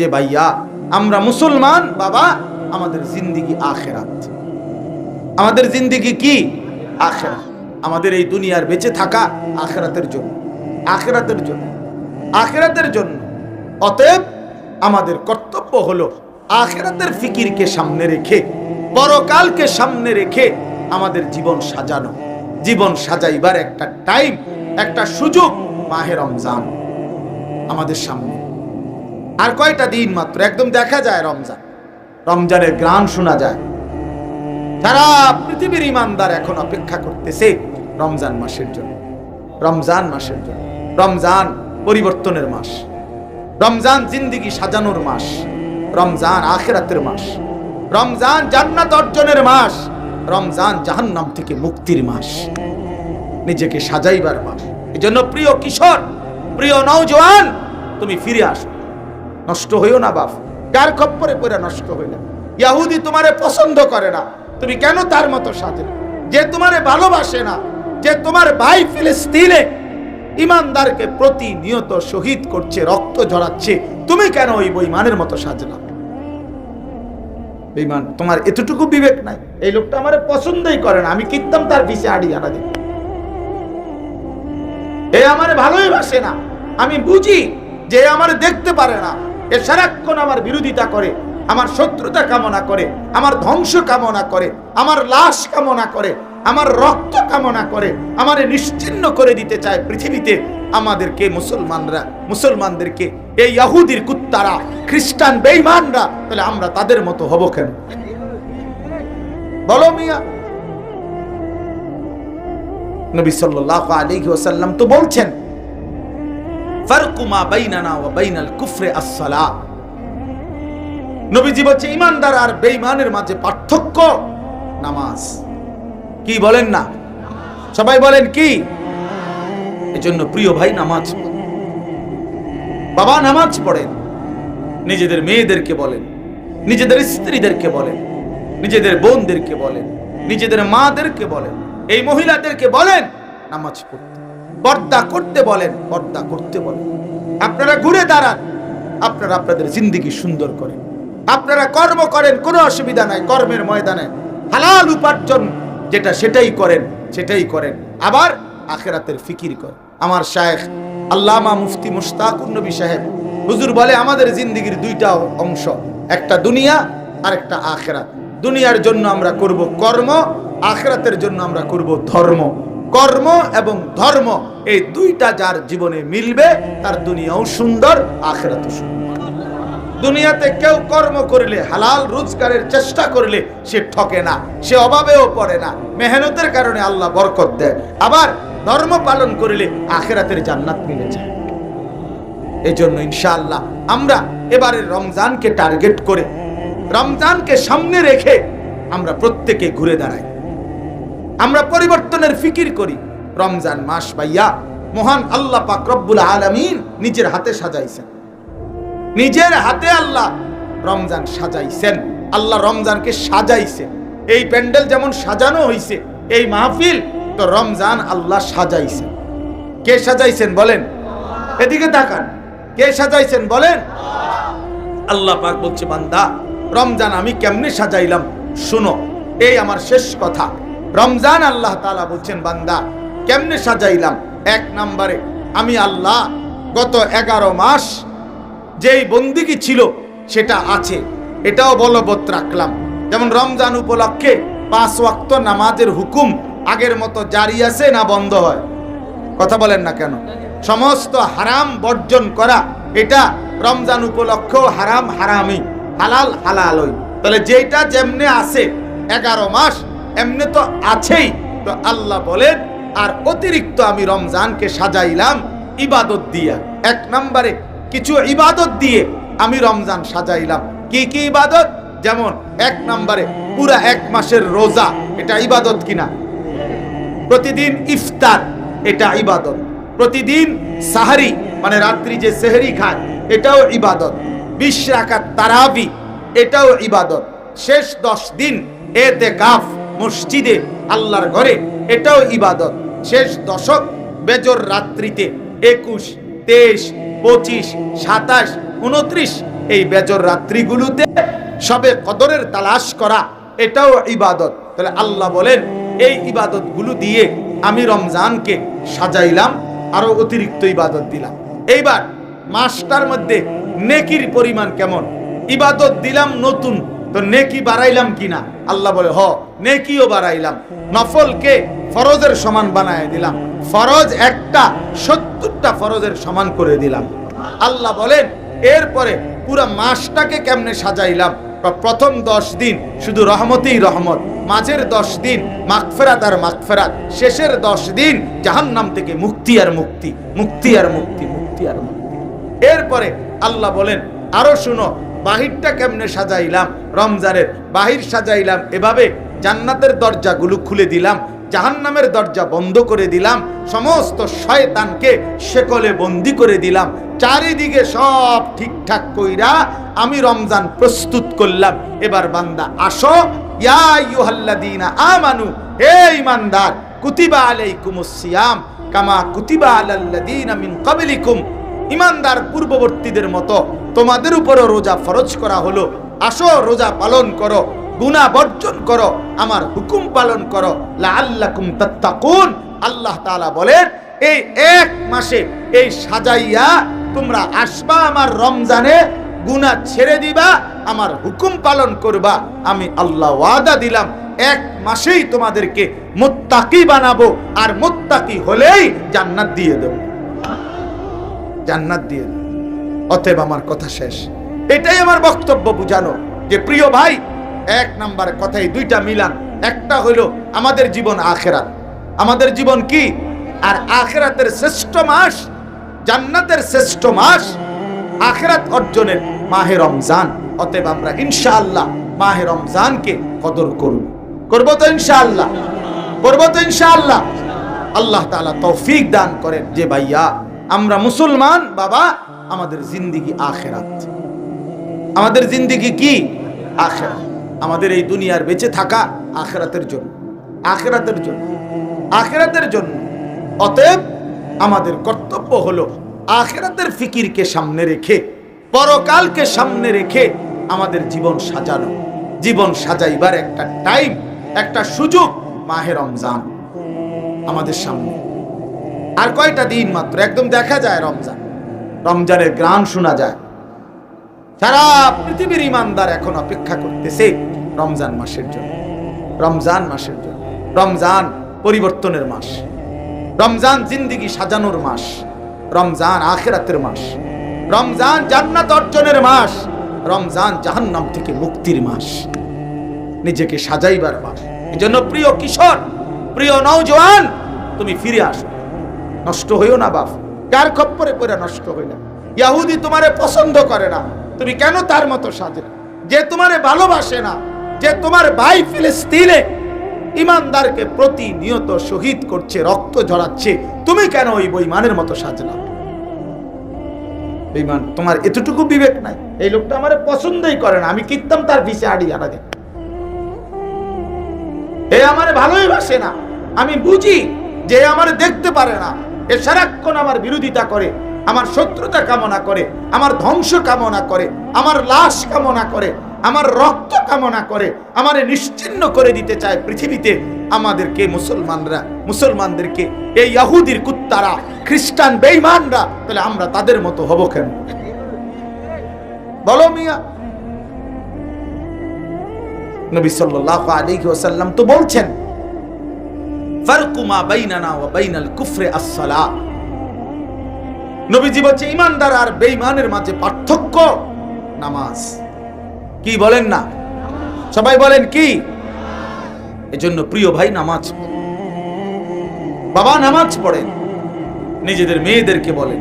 যে ভাইয়া, আমরা মুসলমান, বাবা, আমাদের জিন্দিগি আখেরাত। আমাদের জিন্দিগি কি? আখেরাত। আমাদের এই দুনিয়ার বেঁচে থাকা আখেরাতের জন্য। আখেরাতের জন্য। আখেরাতের জন্য। অতএব আমাদের কর্তব্য হলো আখেরাতের ফিকিরকে সামনে রেখে, পরকালকে সামনে রেখে আমাদের জীবন সাজানো। জীবন সাজাইবার একটা টাইম একটা সুযোগ মাহে রমজান আমাদের সামনে। আর কয়টা দিন মাত্র? একদম দেখা যায় রমজান। রমজানের গ্রাম শোনা যায়। সারা পৃথিবীর ইমানদার এখন অপেক্ষা করতেছে রমজান মাসের জন্য। রমজান মাসের জন্য। রমজান পরিবর্তনের মাস। রমজান জিন্দিগি সাজানোর মাস। রমজান আখেরাতের মাস। রমজান জান্নাত অর্জনের মাস। রমজান জাহান্নাম থেকে মুক্তির মাস। নিজেকে সাজাইবার মাস। এই জন্য প্রিয় কিশোর, প্রিয় নওজোয়ান, তুমি ফিরে আসো। নষ্ট হইও না বাপ। কার খপ্পরে পড়ে নষ্ট হইলে। ইয়াহুদি তোমারে পছন্দ করে না। তুমি কেন তার মতো সাজে যে তোমারে ভালোবাসে না, যে তোমার ভাই ফিলিস্তিনে ইমানদারকে প্রতিনিয়ত শহীদ করছে, রক্ত ঝরাচ্ছে, তুমি কেন ওই বইমানের মতো সাজলা বেইমান তোমার এতটুকু বিবেক নাই। এই লোকটা আমার পছন্দই করে না। আমি কিনতাম তার পিছে আড়ি আনা দিই এ আমার ভালোই বাসে না। আমি বুঝি যে আমার দেখতে পারে না। এ সারাক্ষণ আমার বিরোধিতা করে, আমার শত্রুতা কামনা করে, আমার ধ্বংস কামনা করে, আমার লাশ কামনা করে, আমার রক্ত কামনা করে, আমারে নিশ্চিন্ন করে দিতে চায় পৃথিবীতে আমাদেরকে মুসলমানরা, মুসলমানদেরকে, এই ইয়াহুদির কুত্তারা, খ্রিস্টান বেঈমানরা, তাহলে আমরা তাদের মতো হব কেন? বলো মিয়া। নবী সাল্লাল্লাহু আলাইহি ওয়াসাল্লাম তো বলছেন ফারকু মা বাইনানা প্রিয় ভাই, নামাজ বাবা নামাজ পড়েন। নিজেদের মেয়েদেরকে বলেন, নিজেদের স্ত্রীদেরকে বলেন, নিজেদের বোনদেরকে বলেন, নিজেদের মাদেরকে বলেন, এই মহিলাদেরকে বলেন, নামাজ পড়তে পর্দা করতে বলেন, পর্দা করতে বলেন। আপনারা ঘুরে দাঁড়ান, আপনারা আপনাদের জিন্দিগি সুন্দর করেন। আপনারা কর্ম করেন, কোনো অসুবিধা নাই, কর্মের ময়দানে। হালাল উপার্জন যেটা সেটাই করেন সেটাই করেন। আবার আখেরাতের ফিকির করেন। আমার শায়েখ আল্লামা মুফতি মুশতাকুর নবী সাহেব, হুজুর বলে, আমাদের জিন্দিগির দুইটা অংশ, একটা দুনিয়া আর একটা আখেরাত। দুনিয়ার জন্য আমরা করব কর্ম, আখেরাতের জন্য আমরা করব ধর্ম। কর্ম এবং ধর্ম, এই দুইটা যার জীবনে মিলবে, তার দুনিয়াও সুন্দর আখেরাত সুন্দর। দুনিয়াতে কেউ কর্ম করলে, হালাল রোজগারের চেষ্টা করলে সে ঠকে না, সে অভাবেও পড়ে না, মেহনতের কারণে আল্লাহ বরকত দেয়। আবার ধর্ম পালন করলে আখেরাতের জান্নাত মিলে যায়। এই জন্য ইনশাআল্লাহ আমরা এবারে রমজানকে টার্গেট করে, রমজানকে সামনে রেখে আমরা প্রত্যেকে ঘুরে দাঁড়াই। আমরা পরিবর্তনের ফিকির করি। রমজান মাস, ভাইয়া, মহান আল্লাহ পাক রব্বুল আলামিন নিজের হাতে সাজাইছেন। নিজের হাতে আল্লাহ রমজান সাজাইছেন। আল্লাহ রমজানকে সাজাইছেন এই প্যান্ডেল যেমন সাজানো হইছে, এই মাহফিল তো রমজান আল্লাহ সাজাইছেন। কে সাজাইছেন বলেন? এদিকে তাকান। কে সাজাইছেন বলেন? আল্লাহ পাক বলছে, বান্দা, রমজান আমি কেমনে সাজাইলাম? শুনো, এই আমার শেষ কথা। রমজান আল্লাহ তালা বলছেন, বান্দা, কেমনে সাজাইলাম? এক নম্বরে, আমি আল্লাহ, গত এগারো মাস যেই বন্দিগি ছিল, সেটা আছে। এটাও বলবৎ রাখলাম। যেমন রমজান উপলক্ষে পাঁচ ওয়াক্ত নামাজের হুকুম আগের মতো জারি আছে না বন্ধ হয়? কথা বলেন না কেন? সমস্ত হারাম বর্জন করা, এটা রমজান উপলক্ষেও হারাম, হারামই। হালাল, হালালই। তাহলে যেটা যেমনে আছে, এগারো মাস এমনি তো আছেই। তো আল্লাহ বলেন, আর অতিরিক্ত আমি রমজানকে সাজাইলাম ইবাদত দিয়া। এক নম্বরে, কিছু ইবাদত দিয়ে আমি রমজান সাজাইলাম। কি কি ইবাদত? যেমন, এক নম্বরে, পুরা এক মাসের রোজা, এটা ইবাদত কিনা? প্রতিদিন ইফতার, এটা ইবাদত। প্রতিদিন সাহারি মানে রাত্রি যে সেহরি খায়, এটাও ইবাদত। বিশ রাকাত তারাবি, এটাও ইবাদত। শেষ দশ দিন এতে কাফ মসজিদে, আল্লাহর ঘরে, এটাও ইবাদত। শেষ দশক, বেজর রাত্রিতে একুশ, তেইশ, পঁচিশ, সাতাশ, উনত্রিশ, এই বেজর রাত্রিগুলোতে সবে কদরের তালাশ করা, এটাও ইবাদত। তাহলে আল্লাহ বলেন, এই ইবাদতগুলো দিয়ে আমি রমজানকে সাজাইলাম, আরও অতিরিক্ত ইবাদত দিলাম। এইবার মাসটার মধ্যে নেকির পরিমাণ কেমন? ইবাদত দিলাম নতুন তো নেকি বাড়াইলাম কিনা? আল্লাহ বলে, হ, নেকিও বাড়াইলাম। নফলকে ফরজের সমান বানায় দিলাম। ফরজ একটা, সত্তরটা ফরজের সমান করে দিলাম। আল্লাহ বলেন, এরপরে পুরো মাসটাকে কেমনে সাজাইলাম? প্র- প্রথম দশ দিন শুধু রহমতেই রহমত, মাঝের দশ দিন মাগফেরাত আর মাগফেরাত, শেষের দশ দিন জাহান্নাম থেকে মুক্তি আর মুক্তি মুক্তি আর মুক্তি মুক্তি আর মুক্তি। এরপরে আল্লাহ বলেন, আরও শুনো বাহিরটা কেমনে সাজাইলাম? রমজানের বাহির সাজাইলাম। এভাবে জান্নাতের দরজাগুলো খুলে দিলাম, জাহান্নামের দরজা বন্ধ করে দিলাম, সমস্ত শয়তানকে শেকলে বন্দি করে দিলাম। চারিদিকে সব ঠিকঠাক কইরা আমি রমজান প্রস্তুত করলাম। এবার বান্দা, আসো। ইয়া আমানু, হে ঈমানদার, কুতিবা আলাইকুমুস সিয়াম, কামা কুতিবা আলাল্লাযীনা মিন ক্বাবলিকুম। ইমানদার পূর্ববর্তীদের মতো তোমাদের উপরও রোজা ফরজ করা হলো। আসো, রোজা পালন করো, গুনাহ বর্জন করো, আমার হুকুম পালন করো। লাআল্লাকুম তাত্তাকুন। আল্লাহ তাআলা বলেন, এই এক মাসে এই সাজাইয়া তোমরা আসবা আমার রমজানে, গুনাহ ছেড়ে দিবা, আমার হুকুম পালন করবা। আমি আল্লাহ ওয়াদা দিলাম, এক মাসেই তোমাদেরকে মোত্তাকি বানাবো, আর মোত্তাকি হলেই জান্নাত দিয়ে দেবো। জান্নাত দিয়ে। অতএব আমার কথা শেষ। এটাই আমার বক্তব্য বুঝানো যে প্রিয় ভাই, এক নাম্বার কথাই দুইটা মিলান। একটা হইল আমাদের জীবন আখেরাত। আমাদের জীবন কি? আর আখেরাতের শ্রেষ্ঠ মাস, জান্নাতের শ্রেষ্ঠ মাস আখেরাত অর্জনের মাহে রমজান। অতএব আমরা ইনশাআল্লাহ মাহে রমজানকে কদর করব। করব তো ইনশাআল্লাহ? করব তো ইনশাআল্লাহ? আল্লাহ তাআলা তৌফিক দান করেন যে ভাইয়া। আমরা মুসলমান, বাবা, আমাদের জিন্দিগি আখেরাত। আমাদের জিন্দিগি কি? আখেরাত। আমাদের এই দুনিয়ার বেঁচে থাকা আখেরাতের জন্য। আখেরাতের জন্য। আখেরাতের জন্য। অতএব আমাদের কর্তব্য হলো আখেরাতের ফিকিরকে সামনে রেখে, পরকালকে সামনে রেখে আমাদের জীবন সাজানো। জীবন সাজাইবার একটা টাইম একটা সুযোগ মাহে রমজান আমাদের সামনে। আর কয়টা দিন মাত্র? একদম দেখা যায় রমজান। রমজানের গ্রাম শোনা যায়। সারা পৃথিবীর ইমানদার এখন অপেক্ষা করতেছে রমজান মাসের জন্য। রমজান মাসের জন্য। রমজান পরিবর্তনের মাস। রমজান জিন্দিগি সাজানোর মাস। রমজান আখেরাতের মাস। রমজান জান্নাত অর্জনের মাস। রমজান জাহান্নাম থেকে মুক্তির মাস। নিজেকে সাজাইবার মাস। এজন্য প্রিয় কিশোর, প্রিয় নওজোয়ান, তুমি ফিরে আসো। নষ্ট হইও না বাপ। কার খপ্পরে পড়ে নষ্ট হই না ইয়াহুদি তোমারে পছন্দ করে না। তুমি কেন তার মতো সাজে? যে তোমারে ভালোবাসে না, যে তোমার ভাই ফিলিস্তিনে ইমানদারকে প্রতিনিয়ত শহীদ করছে, রক্ত ঝরাচ্ছে, তুমি কেন ওই বইমানের মতো সাজনা বেইমান তোমার এতটুকু বিবেক নাই। এই লোকটা আমার পছন্দই করে না। আমি কিনতাম তার ভিসে আড়ি আনা দেয় এ আমারে ভালোই বাসে না। আমি বুঝি যে আমারে দেখতে পারে না। এ সারাক্ষণ আমার বিরোধিতা করে, আমার শত্রুতা কামনা করে, আমার ধ্বংস কামনা করে, আমার লাশ কামনা করে, আমার রক্ত কামনা করে, আমারে নিশ্চিন্ন করে দিতে চায় পৃথিবীতে আমাদেরকে মুসলমানরা, মুসলমানদেরকে, এই ইয়াহুদির কুত্তারা, খ্রিস্টান বেঈমানরা, তাহলে আমরা তাদের মতো হব কেন? বলো মিয়া। নবী সাল্লাল্লাহু আলাইহি ওয়াসাল্লাম তো বলছেন পার্থক্য নামাজ। কি বলেন না? সবাই বলেন কি? এজন্য প্রিয় ভাই, নামাজ বাবা নামাজ পড়েন। নিজেদের মেয়েদেরকে বলেন,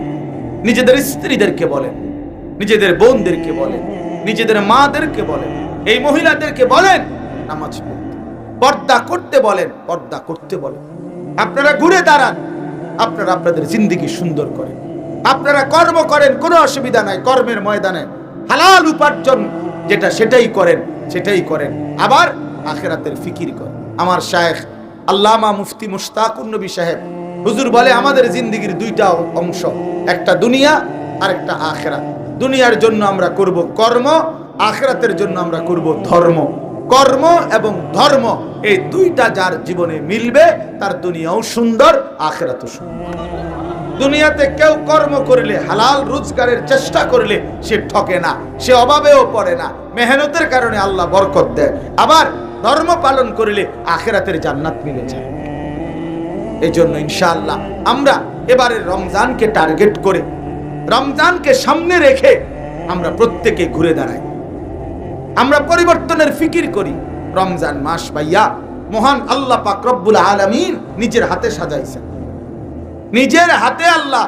নিজেদের স্ত্রীদেরকে বলেন, নিজেদের বোনদেরকে বলেন, নিজেদের মাদেরকে বলেন, এই মহিলাদেরকে বলেন, নামাজ পড়তে পর্দা করতে বলেন, পর্দা করতে বলেন। আপনারা ঘুরে দাঁড়ান, আপনারা আপনাদের জিন্দিগি সুন্দর করেন। আপনারা কর্ম করেন, কোনো অসুবিধা নাই, কর্মের ময়দানে। হালাল উপার্জন যেটা সেটাই করেন সেটাই করেন। আবার আখেরাতের ফিকির করেন। আমার শায়েখ আল্লামা মুফতি মুশতাকুর নবী সাহেব, হুজুর বলে, আমাদের জিন্দিগির দুইটা অংশ, একটা দুনিয়া আর একটা আখেরাত। দুনিয়ার জন্য আমরা করব কর্ম, আখরাতের জন্য আমরা করব ধর্ম। কর্ম এবং ধর্ম, এই দুইটা যার জীবনে মিলবে, তার দুনিয়াও সুন্দর সুন্দর। দুনিয়াতে কেউ কর্ম করলে, হালাল রোজগারের চেষ্টা করলে সে ঠকে না, সে অভাবেও পড়ে না। মেহনতের কারণে আল্লাহ বরকত দেয়। আবার ধর্ম পালন করলে আখেরাতের জান্নাত মিলে যায়। এই জন্য ইনশাআল্লাহ আমরা এবারে রমজানকে টার্গেট করে, রমজানকে সামনে রেখে আমরা প্রত্যেকে ঘুরে দাঁড়াই। আমরা পরিবর্তনের ফিকির করি। রমজান মাস, ভাইয়া, মহান আল্লাহ পাক রব্বুল আলামিন নিজের হাতে সাজাইছেন। নিজের হাতে আল্লাহ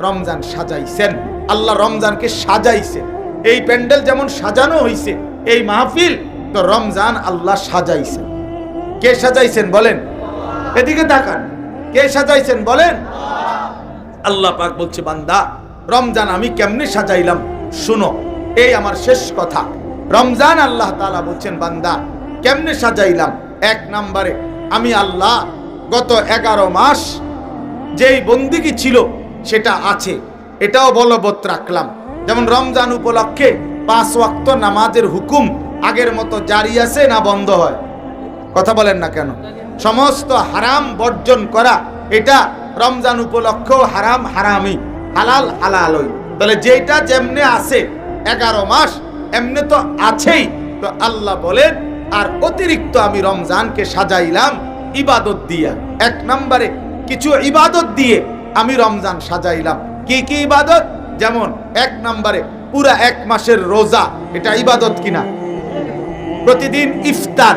রমজান সাজাইছেন। আল্লাহ রমজানকে সাজাইছেন। এই প্যান্ডেল যেমন সাজানো হইছে, এই মাহফিল তো রমজান আল্লাহ সাজাইছেন। কে সাজাইছেন বলেন? এদিকে তাকান। কে সাজাইছেন বলেন? আল্লাহ পাক বলছে, বান্দা, রমজান আমি কেমনে সাজাইলাম? শুনো, এই আমার শেষ কথা। রমজান আল্লাহ তালা বলছেন, বান্দা, কেমনে সাজাইলাম? এক নম্বরে, আমি আল্লাহ, গত এগারো মাস যেই বন্দিগি ছিল, সেটা আছে। এটাও বলবৎ রাখলাম। যেমন রমজান উপলক্ষে পাঁচ ওয়াক্ত নামাজের হুকুম আগের মতো জারি আছে না বন্ধ হয়? কথা বলেন না কেন? সমস্ত হারাম বর্জন করা, এটা রমজান উপলক্ষেও হারাম হারামি হালাল, হালালই। তাহলে যেটা যেমনে আছে, এগারো মাস এমনি তো আছেই। তো আল্লাহ বলেন, আর অতিরিক্ত আমি রমজানকে সাজাইলাম ইবাদত দিয়া। এক নম্বরে কিছু ইবাদত দিয়ে আমি রমজান সাজাইলাম। কি কি ইবাদত? যেমন এক নম্বরে পুরা এক মাসের রোজা, এটা ইবাদত কিনা? প্রতিদিন ইফতার,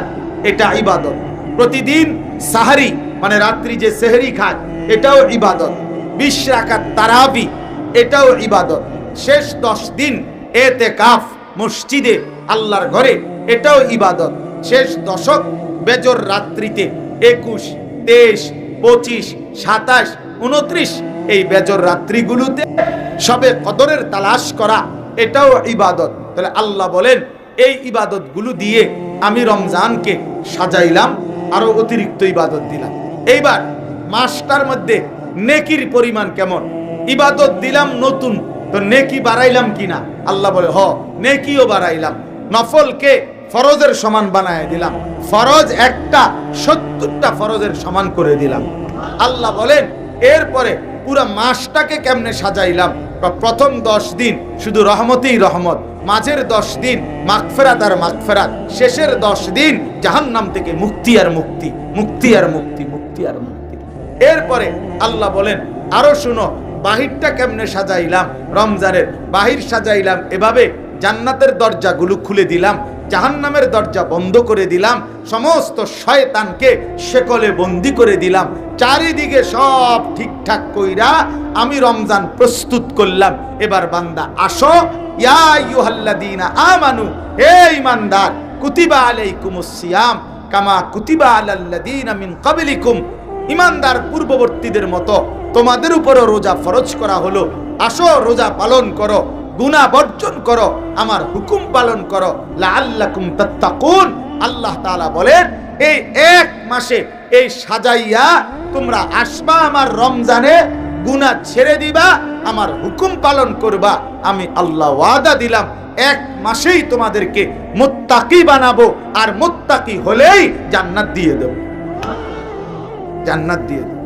এটা ইবাদত। প্রতিদিন সাহারি মানে রাত্রি যে সেহরি খায়, এটাও ইবাদত। বিশ রাকাত তারাবি, এটাও ইবাদত। শেষ দশ দিন এতে কাফ মসজিদে, আল্লাহর ঘরে, এটাও ইবাদত। শেষ দশক, বেজর রাত্রিতে, একুশ, তেইশ, পঁচিশ, সাতাশ, উনত্রিশ, এই বেজর রাত্রিগুলোতে সবে কদরের তালাশ করা, এটাও ইবাদত। তাহলে আল্লাহ বলেন, এই ইবাদতগুলো দিয়ে আমি রমজানকে সাজাইলাম আরও অতিরিক্ত ইবাদত দিলাম। এইবার মাসটার মধ্যে নেকির পরিমাণ কেমন? ইবাদত দিলাম নতুন, তো নেকি বাড়াইলাম কিনা? আল্লাহ বলে, হ, নেকিও বাড়াইলাম, নফলকে ফরজের সমান বানায় দিলাম, ফরজ একটা, সত্তরটা ফরজের সমান করে দিলাম। আল্লাহ বলেন, এরপরে পুরো মাসটাকে কেমনে সাজাইলাম? প্রথম দশ দিন শুধু রহমতেই রহমত, মাঝের দশ দিন মাগফেরাত আর মাগফেরাত, শেষের দশ দিন জাহান্নাম থেকে মুক্তি আর মুক্তি মুক্তি আর মুক্তি মুক্তি আর মুক্তি। এরপরে আল্লাহ বলেন, আরও শুনো বাহিরটা কেমনে সাজাইলাম? রমজানের বাহির সাজাইলাম এভাবে জান্নাতের দরজাগুলো খুলে দিলাম, জাহান্নামের দরজা বন্ধ করে দিলাম, সমস্ত শয়তানকে শেকলে বন্দি করে দিলাম, চারিদিকে সব ঠিকঠাক কইরা আমি রমজান প্রস্তুত করলাম। এবার বান্দা, আসো। ইয়া আমানু, হে ঈমানদার, কুতিবা আলাইকুমুস সিয়াম, কামা কুতিবা আলাল্লাযীনা মিন ক্বাবলিকুম। ঈমানদার পূর্ববর্তীদের মতো তোমাদের উপরও রোজা ফরজ করা হলো। আসো, রোজা পালন করো, গুনাহ বর্জন করো, আমার হুকুম পালন করো। লাআল্লাকুম তাত্তাকুন। আল্লাহ তাআলা বলেন, এই এক মাসে এই সাজাইয়া তোমরা আসবা আমার রমজানে, গুনাহ ছেড়ে দিবা, আমার হুকুম পালন করবা। আমি আল্লাহ ওয়াদা দিলাম, এক মাসেই তোমাদেরকে মোত্তাকি বানাবো, আর মোত্তাকি হলেই জান্নাত দিয়ে দেব। জান্নাত দিয়ে দেব।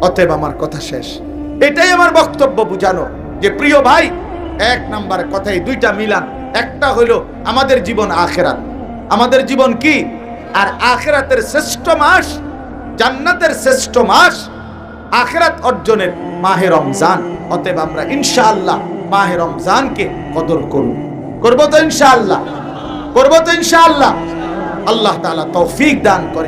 অতএব আমার কথা শেষ। এটাই আমার বক্তব্য বুঝানো যে, প্রিয় ভাই, এক নাম্বার কথাই দুইটা মিলান। একটা হইল আমাদের জীবন আখেরাত। আমাদের জীবন কি? আর আখেরাতের শ্রেষ্ঠ মাস, জান্নাতের শ্রেষ্ঠ মাস আখেরাত অর্জনের মাহে রমজান। অতএব আমরা ইনশাআল্লাহ মাহে রমজানকে কদর করব। করব তো ইনশাআল্লাহ? করব তো ইনশাআল্লাহ? আল্লাহ তাআলা তৌফিক দান করে।